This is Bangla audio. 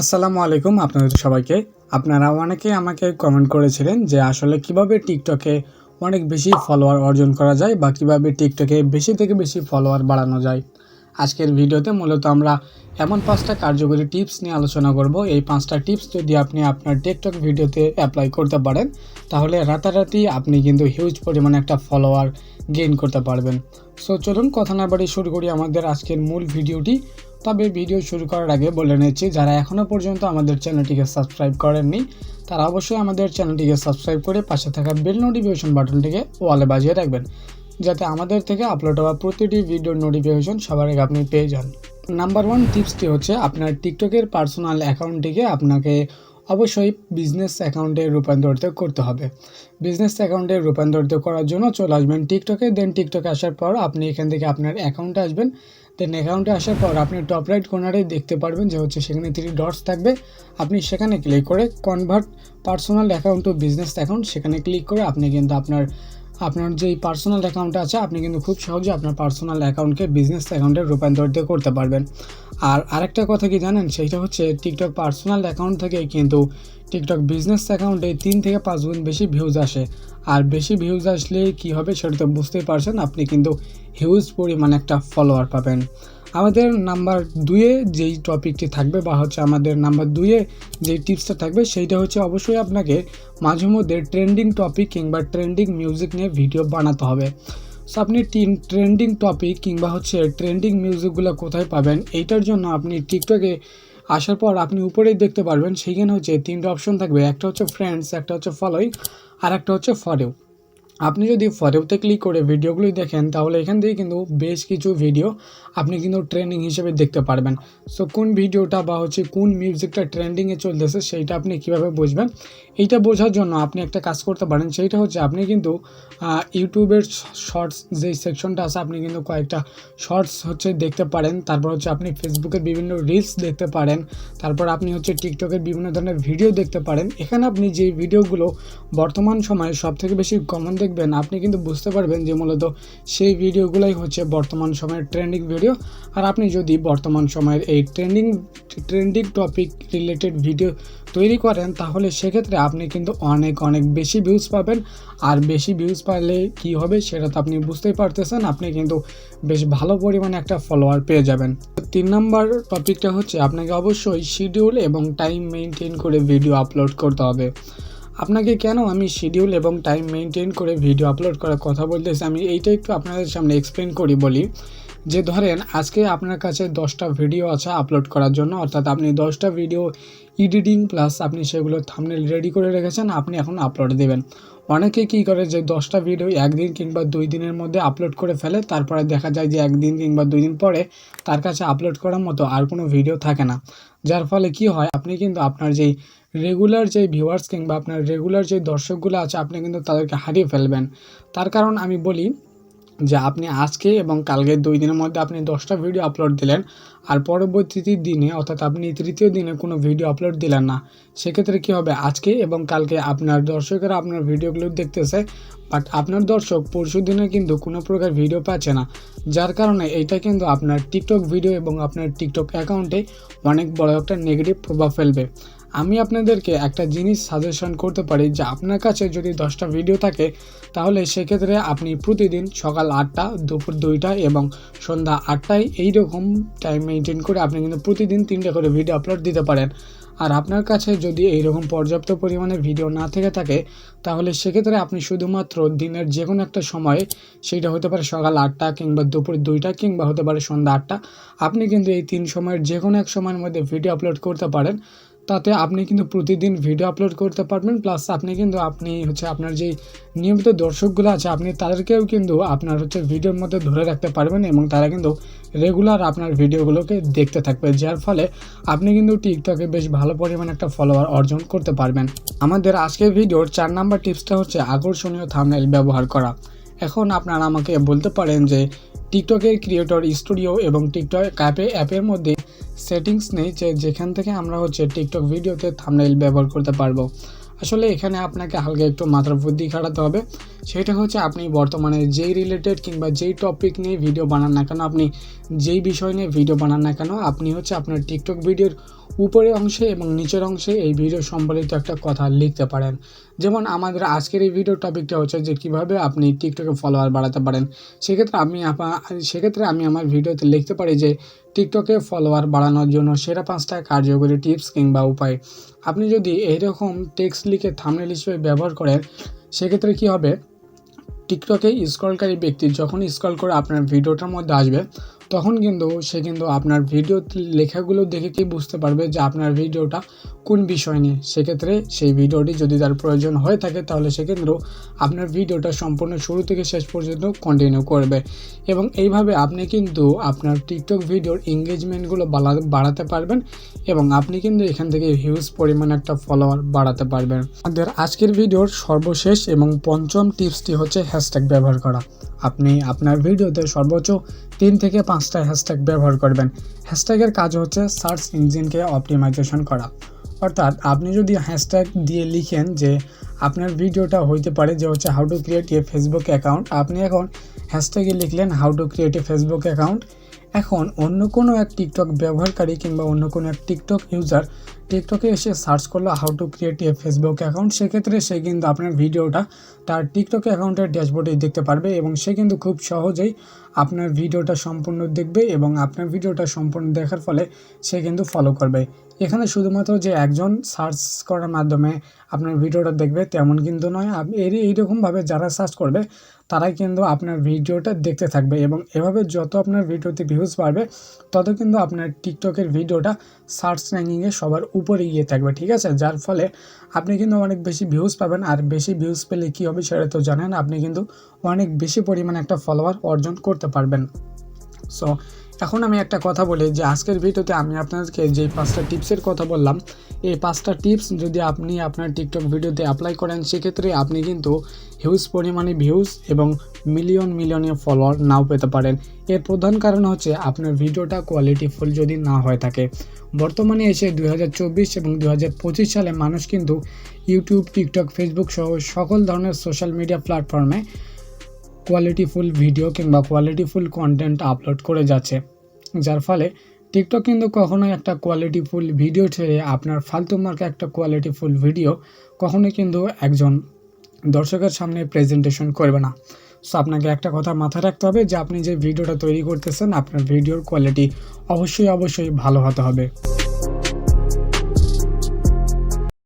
আসসালামু আলাইকুম আপনাদের সবাইকে। আপনারা অনেকে আমাকে কমেন্ট করেছিলেন যে আসলে কীভাবে টিকটকে অনেক বেশি ফলোয়ার অর্জন করা যায় বা কীভাবে টিকটকে বেশি থেকে বেশি ফলোয়ার বাড়ানো যায়। আজকের ভিডিওতে মূলত আমরা এমন পাঁচটা কার্যকরী টিপস নিয়ে আলোচনা করব। এই পাঁচটা টিপস যদি আপনি আপনার টিকটক ভিডিওতে অ্যাপ্লাই করতে পারেন, তাহলে রাতারাতি আপনি কিন্তু হিউজ পরিমাণে একটা ফলোয়ার গেইন করতে পারবেন। সো চলুন কথা না বাড়ি শুরু করি আমাদের আজকের মূল ভিডিওটি। তবে ভিডিও শুরু করার আগে বলে নিচ্ছি, যারা এখনও পর্যন্ত আমাদের চ্যানেলটিকে সাবস্ক্রাইব করেননি, তারা অবশ্যই আমাদের চ্যানেলটিকে সাবস্ক্রাইব করে পাশে থাকা বেল নোটিফিকেশন বাটনটিকে ওয়ালে বাজিয়ে রাখবেন, যাতে আমাদের থেকে আপলোড হওয়া প্রতিটি ভিডিওর নোটিফিকেশন সবার আগে আপনি পেয়ে যান। নাম্বার ওয়ান টিপসটি হচ্ছে, আপনার টিকটকের পার্সোনাল অ্যাকাউন্টটিকে আপনাকে অবশ্যই বিজনেস অ্যাকাউন্টে রূপান্তরিত করতে হবে। বিজনেস অ্যাকাউন্টে রূপান্তরিত করার জন্য চলে আসবেন টিকটকে, দেন টিকটকে আসার পর আপনি এখান থেকে আপনার অ্যাকাউন্টে আসবেন। দেন অ্যাকাউন্টে আসার পর আপনি টপ রাইট কর্নারে দেখতে পারবেন যে হচ্ছে সেখানে থ্রি ডটস থাকবে। আপনি সেখানে ক্লিক করে convert personal account to business account সেখানে ক্লিক করে আপনি কিন্তু আপনার আপনার যেই পার্সোনাল অ্যাকাউন্ট আছে, আপনি কিন্তু খুব সহজে আপনার পার্সোনাল অ্যাকাউন্টকে বিজনেস অ্যাকাউন্টে রূপান্তরিত করতে পারবেন। আর আরেকটা কথা কি জানেন? সেইটা হচ্ছে টিকটক পার্সোনাল অ্যাকাউন্ট থেকে কিন্তু টিকটক বিজনেস অ্যাকাউন্টে তিন থেকে পাঁচ গুণ বেশি ভিউজ আসে। আর বেশি ভিউজ আসলে কি হবে সেটা তো বুঝতেই পারছেন, আপনি কিন্তু হিউজ পরিমাণ একটা ফলোয়ার পাবেন। আমাদের নাম্বার দুয়ে যেই টপিকটি থাকবে বা হচ্ছে আমাদের নাম্বার দুয়ে যেই টিপসটা থাকবে, সেইটা হচ্ছে অবশ্যই আপনাকে মাঝে মধ্যে ট্রেন্ডিং টপিক কিংবা ট্রেন্ডিং মিউজিক নিয়ে ভিডিও বানাতে হবে। সো আপনি ট্রেন্ডিং টপিক কিংবা হচ্ছে ট্রেন্ডিং মিউজিকগুলো কোথায় পাবেন, এইটার জন্য আপনি টিকটকে আসার পর আপনি উপরেই দেখতে পারবেন, সেইখানে হচ্ছে তিনটে অপশন থাকবে, একটা হচ্ছে ফ্রেন্ডস একটা হচ্ছে ফলোইং আর একটা হচ্ছে ফরেও আপনি যদি ফরেওতে ক্লিক করে ভিডিওগুলি দেখেন, তাহলে এখান থেকে কিন্তু বেশ কিছু ভিডিও আপনি কিন্তু ট্রেন্ডিং হিসেবে দেখতে পারবেন। সো কোন ভিডিওটা বা হচ্ছে কোন মিউজিকটা ট্রেন্ডিংয়ে চলতেছে সেইটা আপনি কীভাবে বুঝবেন? এইটা বোঝার জন্য আপনি একটা কাজ করতে পারেন, সেইটা হচ্ছে আপনি কিন্তু ইউটিউবের শর্টস যেই সেকশনটা আছে, আপনি কিন্তু কয়েকটা শর্টস হচ্ছে দেখতে পারেন। তারপর হচ্ছে আপনি ফেসবুকের বিভিন্ন রিলস দেখতে পারেন। তারপর আপনি হচ্ছে টিকটকের বিভিন্ন ধরনের ভিডিও দেখতে পারেন। এখানে আপনি যে ভিডিওগুলো বর্তমান সময়ে সব থেকে বেশি কমন দেখবেন, আপনি কিন্তু বুঝতে পারবেন যে মূলত সেই ভিডিওগুলোই হচ্ছে বর্তমান সময়ের ট্রেন্ডিং ভিডিও আর আপনি যদি বর্তমান সময়ের এই trending trending topic related video তৈরি করেন, তাহলে সেক্ষেত্রে আপনি কিন্তু অনেক অনেক বেশি ভিউজ পাবেন। আর বেশি ভিউজ পাইলে কি হবে সেটা তো আপনি বুঝতেই পারতেছেন, আপনি কিন্তু বেশ ভালো পরিমাণে একটা ফলোয়ার পেয়ে যাবেন। তিন নম্বর টপিকটা হচ্ছে, আপনাকে অবশ্যই শিডিউল এবং টাইম মেনটেন করে ভিডিও আপলোড করতে হবে। আপনাকে কেন আমি শিডিউল এবং টাইম মেনটেন করে ভিডিও আপলোড করার কথা বলতেছি? আমি এইটা একটু আপনাদের সামনে এক্সপ্লেন করি, বলি। যে ধরেন, আজকে আপনার কাছে দশটা ভিডিও আছে আপলোড করার জন্য, অর্থাৎ আপনি দশটা ভিডিও ইডিটিং প্লাস আপনি সেগুলো থামনেল রেডি করে রেখেছেন, আপনি এখন আপলোড দেবেন। অনেকে কি করে যে দশটা ভিডিও একদিন কিংবা দুই দিনের মধ্যে আপলোড করে ফেলে, তারপরে দেখা যায় যে একদিন কিংবা দুই দিন পরে তার কাছে আপলোড করার মতো আর কোনো ভিডিও থাকে না। যার ফলে কি হয়, আপনি কিন্তু আপনার যেই রেগুলার যে ভিউয়ার্স কিংবা আপনার রেগুলার যে দর্শকগুলো আছে, আপনি কিন্তু তাদেরকে হারিয়ে ফেলবেন। তার কারণ আমি বলি যে আপনি আজকে এবং কালকে দুই দিনের মধ্যে আপনি দশটা ভিডিও আপলোড দিলেন, আর পরবর্তী দিনে, অর্থাৎ আপনি তৃতীয় দিনে কোনো ভিডিও আপলোড দিলেন না, সেক্ষেত্রে কী হবে? আজকে এবং কালকে আপনার দর্শকেরা আপনার ভিডিওগুলো দেখতেছে বাট আপনার দর্শক পরশু দিনে কিন্তু কোনো প্রকার ভিডিও পাচ্ছে না। যার কারণে এইটা কিন্তু আপনার টিকটক ভিডিও এবং আপনার টিকটক অ্যাকাউন্টে অনেক বড় একটা নেগেটিভ প্রভাব ফেলবে। আমি আপনাদেরকে একটা জিনিস সাজেশন করতে পারি যে আপনার কাছে যদি দশটা ভিডিও থাকে, তাহলে সেক্ষেত্রে আপনি প্রতিদিন সকাল আটটা, দুপুর দুইটা এবং সন্ধ্যা আটটায় এইরকম টাইম মেনটেন করে আপনি কিন্তু প্রতিদিন তিনটা করে ভিডিও আপলোড দিতে পারেন। আর আপনার কাছে যদি এইরকম পর্যাপ্ত পরিমাণে ভিডিও না থেকে থাকে, তাহলে সেক্ষেত্রে আপনি শুধুমাত্র দিনের যে কোনো একটা সময়ে, সেটা হতে পারে সকাল আটটা কিংবা দুপুর দুইটা কিংবা হতে পারে সন্ধ্যা আটটা, আপনি কিন্তু এই তিন সময়ের যে কোনো এক সময়ের মধ্যে ভিডিও আপলোড করতে পারেন। তাতে আপনি কিন্তু প্রতিদিন ভিডিও আপলোড করতে পারবেন প্লাস আপনি কিন্তু আপনি হচ্ছে আপনার যেই নিয়মিত দর্শকগুলো আছে, আপনি তাদেরকেও কিন্তু আপনার হচ্ছে ভিডিওর মধ্যে ধরে রাখতে পারবেন এবং তারা কিন্তু রেগুলার আপনার ভিডিওগুলোকে দেখতে থাকবে, যার ফলে আপনি কিন্তু টিকটকে বেশ ভালো পরিমাণে একটা ফলোয়ার অর্জন করতে পারবেন। আমাদের আজকের ভিডিওর চার নাম্বার টিপসটা হচ্ছে আকর্ষণীয় থামনেল ব্যবহার করা। এখন আপনারা আমাকে বলতে পারেন যে টিকটকের ক্রিয়েটর, স্টুডিও এবং টিকটক অ্যাপে, অ্যাপের মধ্যে সেটিংস নেই যে যেখান থেকে আমরা হচ্ছে টিকটক ভিডিওতে থামনাইল ব্যবহার করতে পারব। আসলে এখানে আপনাকে হালকা একটু মাথার বুদ্ধি খাটাতে হবে। সেটা হচ্ছে আপনি বর্তমানে যেই রিলেটেড কিংবা যেই টপিক নিয়ে ভিডিও বানান না কেন, আপনি যেই বিষয় নিয়ে ভিডিও বানান না কেন, আপনি হচ্ছে আপনার টিকটক ভিডিওর উপরের অংশে এবং নিচের অংশে এই ভিডিও সম্বলিত একটা কথা লিখতে পারেন। যেমন আমাদের আজকের এই ভিডিও টপিকটা হচ্ছে যে কীভাবে আপনি টিকটকে ফলোয়ার বাড়াতে পারেন। সেক্ষেত্রে আমি সেক্ষেত্রে আমি আমার ভিডিওতে লিখতে পারি যে টিকটকে ফলোয়ার বাড়ানোর জন্য সেরা পাঁচটা কার্যকরী টিপস কিংবা উপায়। আপনি যদি এইরকম টেক্সট লিখে থামনেল হিসেবে ব্যবহার করেন, সেক্ষেত্রে কি হবে? টিকটকে স্ক্রলকারী ব্যক্তি যখন স্ক্রল করে আপনার ভিডিওটার মধ্যে আসবে তখন কিন্তু সে কিন্তু আপনার ভিডিও লেখাগুলো দেখে কি বুঝতে পারবে যে আপনার ভিডিওটা কোন বিষয় নিয়ে। সেক্ষেত্রে সেই ভিডিওটি যদি তার প্রয়োজন হয়ে থাকে, তাহলে সে কিন্তু আপনার ভিডিওটা সম্পূর্ণ শুরু থেকে শেষ পর্যন্ত কন্টিনিউ করবে। এবং এইভাবে আপনি কিন্তু আপনার টিকটক ভিডিওর এঙ্গেজমেন্টগুলো বাড়াতে পারবেন এবং আপনি কিন্তু এখান থেকে হিউজ পরিমাণ একটা ফলোয়ার বাড়াতে পারবেন। আমাদের আজকের ভিডিওর সর্বশেষ এবং পঞ্চম টিপসটি হচ্ছে হ্যাশট্যাগ ব্যবহার করা। আপনি আপনার ভিডিওতে সর্বোচ্চ তিন থেকে পাঁচটা হ্যাশট্যাগ ব্যবহার করবেন। হ্যাশট্যাগের কাজ হচ্ছে সার্চ ইঞ্জিনকে অপটিমাইজেশন করা। অর্থাৎ আপনি যদি হ্যাশট্যাগ দিয়ে লিখেন যে আপনার ভিডিওটা হইতে পারে যে হচ্ছে how to create a Facebook account আপনি এখন হ্যাশট্যাগে লিখলেন how to create a Facebook account এখন অন্য কোনো এক টিকটক ব্যবহারকারী কিংবা অন্য কোনো এক টিকটক ইউজার টিকটকে এসে সার্চ করল how to create a Facebook account সেক্ষেত্রে সে কিন্তু আপনার ভিডিওটা তার টিকটক অ্যাকাউন্টের ড্যাশবোর্ডে দেখতে পারবে এবং সে কিন্তু খুব সহজেই আপনার ভিডিওটা সম্পূর্ণ দেখবে এবং আপনার ভিডিওটা সম্পূর্ণ দেখার ফলে সে কিন্তু ফলো করবে। এখানে শুধুমাত্র যে একজন সার্চ করার মাধ্যমে আপনার ভিডিওটা দেখবে, তেমন কিন্তু নয়। এর এইরকমভাবে যারা সার্চ করবে, তারাই কিন্তু আপনার ভিডিওটা দেখতে থাকবে এবং এভাবে যত আপনার ভিডিওতে ভিউজ বাড়বে, তত কিন্তু আপনার টিকটকের ভিডিওটা সার্চ র্যাঙ্কিংয়ে সবার উপরে গিয়ে থাকবে, ঠিক আছে? যার ফলে আপনি কিন্তু অনেক বেশি ভিউজ পাবেন আর বেশি ভিউজ পেলে কী হবে সেটা তো জানেন, আপনি কিন্তু অনেক বেশি পরিমাণে একটা ফলোয়ার অর্জন করতে পারবেন। সো এখন আমি একটা কথা বলি যে আজকের ভিডিওতে আমি আপনাদেরকে যে পাঁচটা টিপসের কথা বললাম, এই পাঁচটা টিপস যদি আপনি আপনার টিকটক ভিডিওতে অ্যাপ্লাই করেন, সেক্ষেত্রে আপনি কিন্তু হিউজ পরিমাণে ভিউজ এবং মিলিয়ন মিলিয়নের ফলোয়ার নাও পেতে পারেন। এর প্রধান কারণ হচ্ছে আপনার ভিডিওটা কোয়ালিটিফুল যদি না হয়ে থাকে। বর্তমানে এসে দুই হাজার চব্বিশ এবং দু হাজার পঁচিশ সালে মানুষ কিন্তু ইউটিউব টিকটক ফেসবুক সহ সকল ধরনের সোশ্যাল মিডিয়া প্ল্যাটফর্মে কোয়ালিটিফুল ভিডিও কিংবা কোয়ালিটিফুল কন্টেন্ট আপলোড করে যাচ্ছে, যার ফলে টিকটক কিন্তু কখনোই একটা কোয়ালিটিফুল ভিডিও ছেড়ে আপনার ফালতু মার্কে একটা কোয়ালিটিফুল ভিডিও কখনোই কিন্তু একজন দর্শকের সামনে প্রেজেন্টেশন করবে না। সো আপনাকে একটা কথা মাথায় রাখতে হবে যে আপনি যে ভিডিওটা তৈরি করতেছেন, আপনার ভিডিওর কোয়ালিটি অবশ্যই অবশ্যই ভালো হতে হবে।